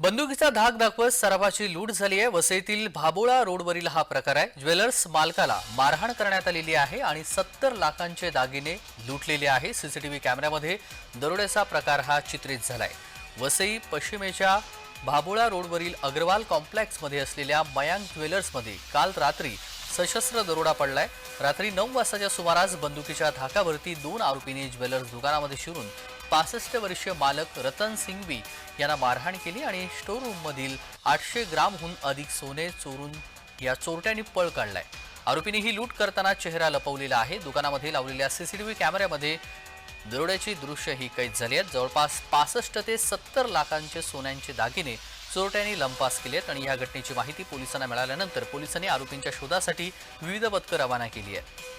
बंदुकीचा धाक दाखवत सराफाची लूट झाली आहे. वसईतील भाबोळा रोडवरील हा प्रकार आहे. ज्वेलर्स मालकाला मारहाण करण्यात आलेली आहे आणि सत्तर लाखांचे दागिने लुटलेले आहे. सीसीटीव्ही कॅमेऱ्यामध्ये दरोड्याचा प्रकार हा चित्रित झालाय. वसई पश्चिमेच्या भाबोळा रोडवरील अग्रवाल कॉम्प्लेक्समध्ये असलेल्या मयांक ज्वेलर्समध्ये काल रात्री सशस्त्र दरोडा पडलाय. रात्री नऊ वाजताच्या सुमारास बंदुकीच्या धाकावरती दोन आरोपींनी ज्वेलर्स दुकानामध्ये शिरून पासष्ट वर्षीय मालक रतन सिंघवी यांना मारहाण केली आणि स्टोर रूममधील आठशे ग्रामहून अधिक सोने चोरून या चोरट्यांनी पळ काढलाय. आरोपींनी ही लूट करताना चेहरा लपवलेला आहे. दुकानामध्ये लावलेल्या सीसीटीव्ही कॅमेऱ्यामध्ये दरोड्याची दृश्य ही कैद झाली आहेत. जवळपास पासष्ट ते सत्तर लाखांचे सोन्यांचे दागिने चोरट्यांनी लंपास केले आहेत आणि या घटनेची माहिती पोलिसांना मिळाल्यानंतर पोलिसांनी आरोपींच्या शोधासाठी विविध पथकं रवाना केली आहेत.